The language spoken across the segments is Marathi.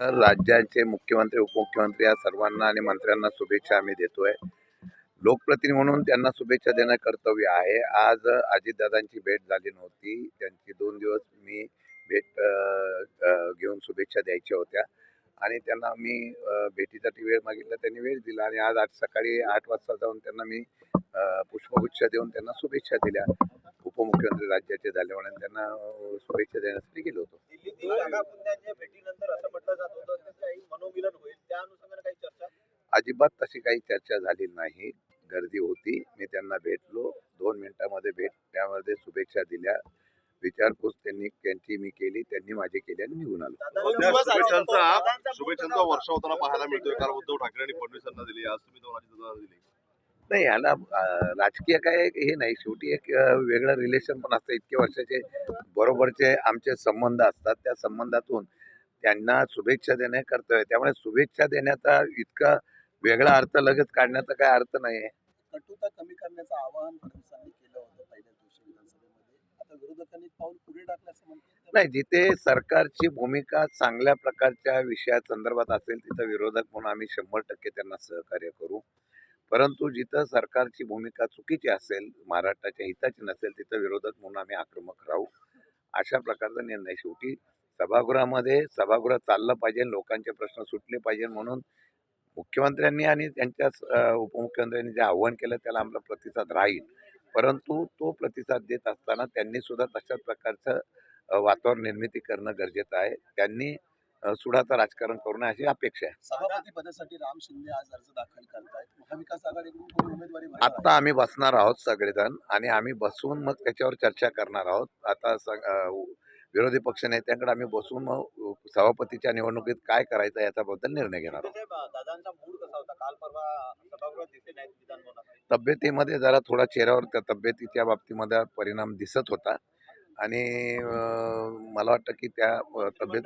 राज्याचे मुख्यमंत्री उपमुख्यमंत्री या सर्वांना आणि मंत्र्यांना शुभेच्छा आम्ही देतोय. लोकप्रतिनिधी म्हणून त्यांना शुभेच्छा देणं कर्तव्य आहे. आज अजितदादांची भेट झाली नव्हती. त्यांची दोन दिवस मी भेट घेऊन शुभेच्छा द्यायच्या होत्या. आणि त्यांना मी भेटीसाठी वेळ मागितला त्यांनी वेळ दिला. आणि आज आज सकाळी आठ वाजता जाऊन त्यांना मी पुष्पगुच्छ देऊन त्यांना शुभेच्छा दिल्या. उपमुख्यमंत्री राज्याचे झाले म्हणून त्यांना शुभेच्छा देण्यासाठी गेलो होतो. दिल्लीतील काका पुंजांच्या भेटीनंतर असं म्हटलं जात होतं की काही मनोमिलन होईल त्या अनुषंगाने काही चर्चा अजिबात तशी काही चर्चा झाली नाही. गर्दी होती. मी त्यांना भेटलो. दोन मिनिटामध्ये भेटण्यामध्ये शुभेच्छा दिल्या. विचारपूस त्यांनी त्यांची मी केली त्यांनी माझी केली आणि निघून आलो. शुभेच्छांचा शुभेच्छांचा वर्षा होताना पाहायला मिळतोय? काल उद्धव ठाकरे आणि फडणवीसांना दिली. आज तुम्ही दोन दिली. नाही याला अं, राजकीय काय हे नाही. शेवटी एक वेगळं रिलेशन पण असतं. इतके वर्षाचे बरोबरचे आमचे संबंध असतात. त्या संबंधातून त्यांना शुभेच्छा देणे कर्तव्य. त्यामुळे शुभेच्छा देण्याचा इतका वेगळा अर्थ लगेच काढण्याचा काय अर्थ नाही आहे. कटुता कमी करण्याचं आवाहन फडणवीसांनी केलं होतं पहिल्या दिवशी विधानसभेमध्ये. आता विरोधकांनी एक पाऊल पुढे टाकलं असं म्हणतात. नाही जिथे सरकारची भूमिका चांगल्या प्रकारच्या विषयासंदर्भात असेल तिथं विरोधक म्हणून आम्ही शंभर टक्के त्यांना सहकार्य करू. परंतु जिथं सरकारची भूमिका चुकीची असेल महाराष्ट्राच्या हिताची नसेल तिथं विरोधक म्हणून आम्ही आक्रमक राहू. अशा प्रकारचा निर्णय शेवटी सभागृहामध्ये सभागृह चाललं पाहिजे लोकांचे प्रश्न सुटले पाहिजे म्हणून मुख्यमंत्र्यांनी आणि त्यांच्या उपमुख्यमंत्र्यांनी जे आव्हान केलं त्याला आमचा प्रतिसाद राहील. परंतु तो प्रतिसाद देत असताना त्यांनी सुद्धा तशाच प्रकारचं वातावरण निर्मिती करणं गरजेचं आहे. त्यांनी सुडाचं राजकारण करू नये अशी अपेक्षा आहे. सभापती पदासाठी राम शिंदे आज अर्ज दाखल करतायत. महाविकास आघाडीकडून कोणी उमेदवारी भरणार आहे? आत्ता आम्ही बसणार आहोत सगळेजण आणि आम्ही बसून मग त्याच्यावर चर्चा करणार आहोत. आता विरोधी पक्ष नेत्यांकडे आम्ही बसून मग सभापतीच्या निवडणुकीत काय करायचं याच्याबद्दल निर्णय घेणार आहोत. तब्येतीमध्ये जरा थोडा चेहऱ्यावर त्या तब्येतीच्या बाबतीमध्ये परिणाम दिसत होता. आणि मला वाटतं की त्या तब्येत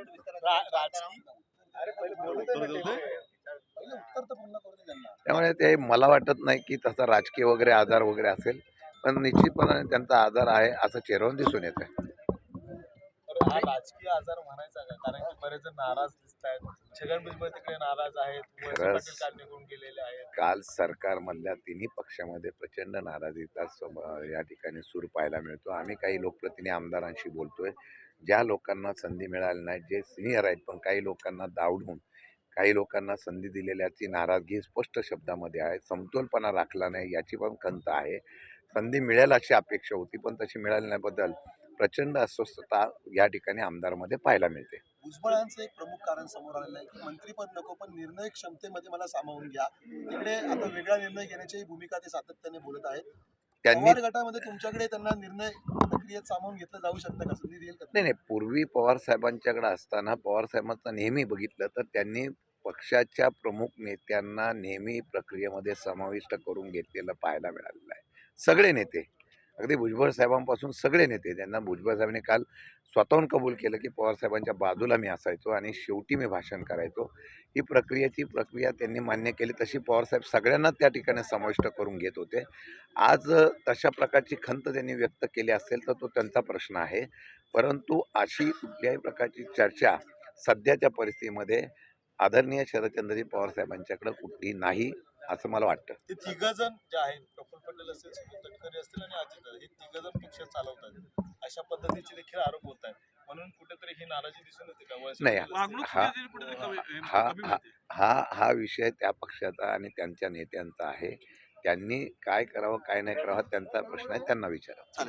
त्यामुळे ते मला वाटत नाही की तसा राजकीय वगैरे आजार वगैरे असेल पण निश्चितपणाने त्यांचा आजार आहे असं चेहऱ्यावर दिसून येत आहे हा राजकीय आजार म्हणायचा का? कारण की बरेच जण नाराज आहेत छगन भुजबळ तिकडे नाराज आहेत. वळसे खरंच. पाटील काल निघून गेलेले आहेत. काल सरकारमधल्या तिन्ही पक्षामध्ये प्रचंड नाराजीचा सम- या ठिकाणी सूर पाहायला मिळतो. आम्ही काही लोकप्रतिनिधी आमदारांशी बोलतोय. ज्या लोकांना संधी मिळाली नाही जे सिनियर आहेत पण काही लोकांना दावडून काही लोकांना संधी दिलेल्याची नाराजगी स्पष्ट शब्दामध्ये आहे. समतोलपणा राखला नाही याची पण खंत आहे. संधी मिळेल अशी अपेक्षा होती पण तशी मिळाली नाहीबद्दल प्रचंड अस्वस्थता या ठिकाणी आमदारमध्ये पाहायला मिळते. भुजबळांचं एक प्रमुख कारण समोर आलेलं आहे की मंत्रीपद नको पण निर्णय क्षमतेमध्ये मला सामावून घ्या. तिकडे आता वेगळा निर्णय घेण्याची भूमिका ते सातत्याने बोलत आहेत. त्यांनी पवार गटामध्ये तुमच्याकडे त्यांना निर्णय प्रक्रियेत सामावून घेतलं जाऊ शकतं का? संधी देईल नाही नाही पूर्वी पवार साहेबांच्याकडे असताना पवार साहेबांचं नेहमी बघितलं तर त्यांनी पक्षाच्या प्रमुख नेत्यांना नेहमी प्रक्रियेमध्ये समाविष्ट करून घेतलेलं पाहायला मिळालेलं आहे. सगळे नेते. अगदी भुजबळ साहेबांपासून सगळे नेते त्यांना भुजबळ साहेबांनी काल स्वतःहून कबूल केलं की पवारसाहेबांच्या बाजूला मी असायचो आणि शेवटी मी भाषण करायचो. ही प्रक्रियेची प्रक्रिया त्यांनी मान्य केली तशी पवारसाहेब सगळ्यांना त्या ठिकाणी समाविष्ट करून घेत होते. आज तशा प्रकारची खंत त्यांनी व्यक्त केली असेल तर तो त्यांचा प्रश्न आहे. परंतु अशी कुठल्याही प्रकारची चर्चा सध्याच्या परिस्थितीमध्ये आदरणीय शरदचंद्रजी पवारसाहेबांच्याकडं कुठली नाही. असं मला वाटतं. ते तिघ जण जे आहेत प्रफुल्ल पटेल असेल सुनील तटकरे असतील आणि अजित हे तिघ जण पक्ष चालवतात. अशा पद्धतीचे देखील आरोप होत आहेत. म्हणून कुठेतरी ही नाराजी दिसून येते का? नाही हा हा हा हा हा विषय त्या पक्षाचा आणि त्यांच्या नेत्यांचा आहे. त्यांनी काय करावं काय नाही करावं हा त्यांचा प्रश्न आहे त्यांना विचारा